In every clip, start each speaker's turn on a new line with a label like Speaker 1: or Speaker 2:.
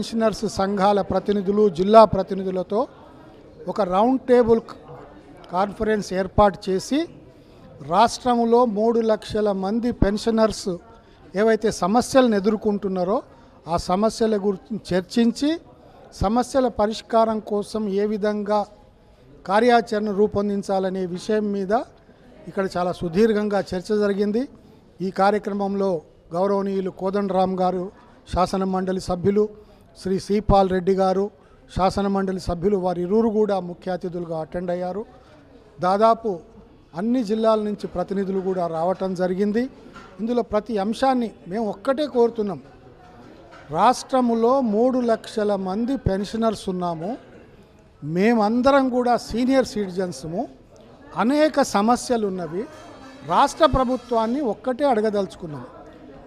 Speaker 1: Pensioners సంఘాల ప్రతినిధులు జిల్లా ప్రతినిధులతో ఒక రౌండ్ టేబుల్ కాన్ఫరెన్స్ ఏర్పాటు చేసి రాష్ట్రంలో మూడు లక్షల మంది పెన్షనర్స్ ఏవైతే సమస్యలను ఎదుర్కొంటున్నారో ఆ సమస్యల గురించి చర్చించి సమస్యల పరిష్కారం కోసం ఏ విధంగా కార్యాచరణ రూపొందించాలనే విషయం మీద ఇక్కడ చాలా సుదీర్ఘంగా చర్చ జరిగింది. ఈ కార్యక్రమంలో గౌరవనీయులు కోదండరామ్ గారు శాసన మండలి సభ్యులు శ్రీ శ్రీపాల్ రెడ్డి గారు శాసనమండలి సభ్యులు వారి ఇరువురు కూడా ముఖ్య అతిథులుగా అటెండ్ అయ్యారు. దాదాపు అన్ని జిల్లాల నుంచి ప్రతినిధులు కూడా రావటం జరిగింది. ఇందులో ప్రతి అంశాన్ని మేము ఒక్కటే కోరుతున్నాం. రాష్ట్రములో మూడు లక్షల మంది పెన్షనర్స్ ఉన్నాము. మేమందరం కూడా సీనియర్ సిటిజన్స్ము. అనేక సమస్యలు ఉన్నవి రాష్ట్ర ప్రభుత్వాన్ని ఒక్కటే అడగదలుచుకున్నాం.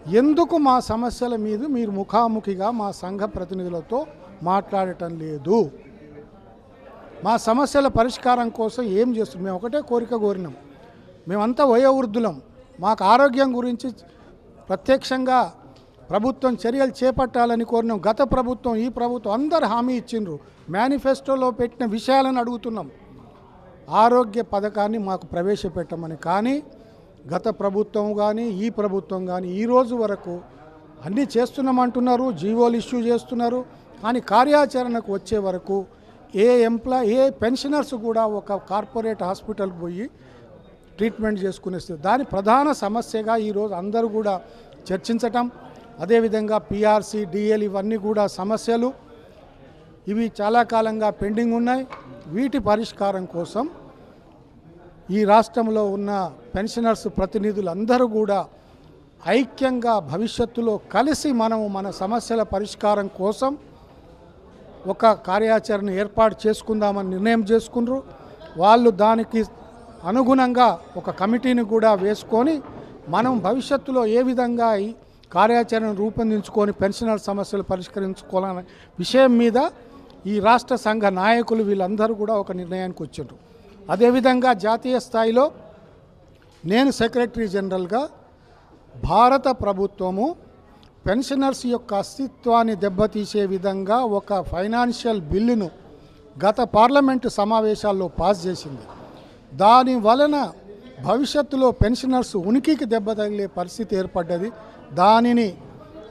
Speaker 1: ఎందుకు మా సమస్యల మీద మీరు ముఖాముఖిగా మా సంఘ ప్రతినిధులతో మాట్లాడటం లేదు? మా సమస్యల పరిష్కారం కోసం ఏం చేస్తున్నాం మేము ఒకటే కోరిక కోరినాం. మేమంతా వయోవృద్ధులం. మాకు ఆరోగ్యం గురించి ప్రత్యక్షంగా ప్రభుత్వం చర్యలు చేపట్టాలని కోరినాం. గత ప్రభుత్వం ఈ ప్రభుత్వం అందరు హామీ ఇచ్చిండ్రు. మేనిఫెస్టోలో పెట్టిన విషయాలను అడుగుతున్నాం. ఆరోగ్య పథకాన్ని మాకు ప్రవేశపెట్టమని. కానీ గత ప్రభుత్వం కానీ ఈ ప్రభుత్వం కానీ ఈ రోజు వరకు అన్నీ చేస్తున్నామంటున్నారు జీవోలు ఇష్యూ చేస్తున్నారు. కానీ కార్యాచరణకు వచ్చే వరకు ఏ ఎంప్లాయ్ ఏ పెన్షనర్స్ కూడా ఒక కార్పొరేట్ హాస్పిటల్కి పోయి ట్రీట్మెంట్ చేసుకునేస్తుంది దాని ప్రధాన సమస్యగా ఈరోజు అందరూ కూడా చర్చించటం. అదేవిధంగా పిఆర్సి డిఎల్ ఇవన్నీ కూడా సమస్యలు. ఇవి చాలా కాలంగా పెండింగ్ ఉన్నాయి. వీటి పరిష్కారం కోసం ఈ రాష్ట్రంలో ఉన్న పెన్షనర్స్ ప్రతినిధులందరూ కూడా ఐక్యంగా భవిష్యత్తులో కలిసి మనము మన సమస్యల పరిష్కారం కోసం ఒక కార్యాచరణ ఏర్పాటు చేసుకుందామని నిర్ణయం చేసుకున్నారు వాళ్ళు దానికి అనుగుణంగా ఒక కమిటీని కూడా వేసుకొని మనం భవిష్యత్తులో ఏ విధంగా ఈ కార్యాచరణ రూపొందించుకొని పెన్షనర్ సమస్యలు పరిష్కరించుకోవాలనే విషయం మీద ఈ రాష్ట్ర సంఘ నాయకులు వీళ్ళందరూ కూడా ఒక నిర్ణయానికి వచ్చారు అదేవిధంగా జాతీయ స్థాయిలో నేను సెక్రటరీ జనరల్గా భారత ప్రభుత్వము పెన్షనర్స్ యొక్క అస్తిత్వాన్ని దెబ్బతీసే విధంగా ఒక ఫైనాన్షియల్ బిల్లును గత పార్లమెంటు సమావేశాల్లో పాస్ చేసింది. దాని వలన భవిష్యత్తులో పెన్షనర్స్ ఉనికికి దెబ్బ తగిలే పరిస్థితి ఏర్పడ్డది. దానిని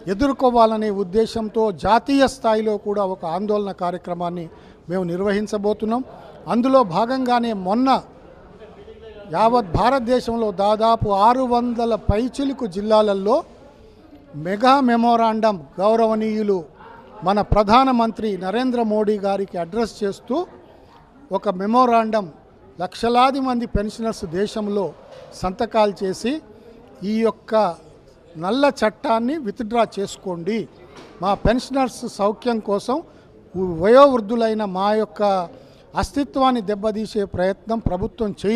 Speaker 1: ఎదుర్కోవాలనే ఉద్దేశంతో జాతీయ స్థాయిలో కూడా ఒక ఆందోళన కార్యక్రమాన్ని మేము నిర్వహించబోతున్నాం. అందులో భాగంగానే మొన్న యావత్ భారతదేశంలో దాదాపు ఆరు వందల పైచిలుకు జిల్లాలలో మెగా మెమోరాండం గౌరవనీయులు మన ప్రధానమంత్రి నరేంద్ర మోడీ గారికి అడ్రస్ చేస్తూ ఒక మెమోరాండం లక్షలాది మంది పెన్షనర్స్ దేశంలో సంతకాలు చేసి ఈ యొక్క నల్ల చట్టాన్ని విత్డ్రా చేసుకోండి. మా పెన్షనర్స్ సౌఖ్యం కోసం వయోవృద్ధులైన మా యొక్క అస్తిత్వాన్ని దెబ్బతీసే ప్రయత్నం ప్రభుత్వం చేయ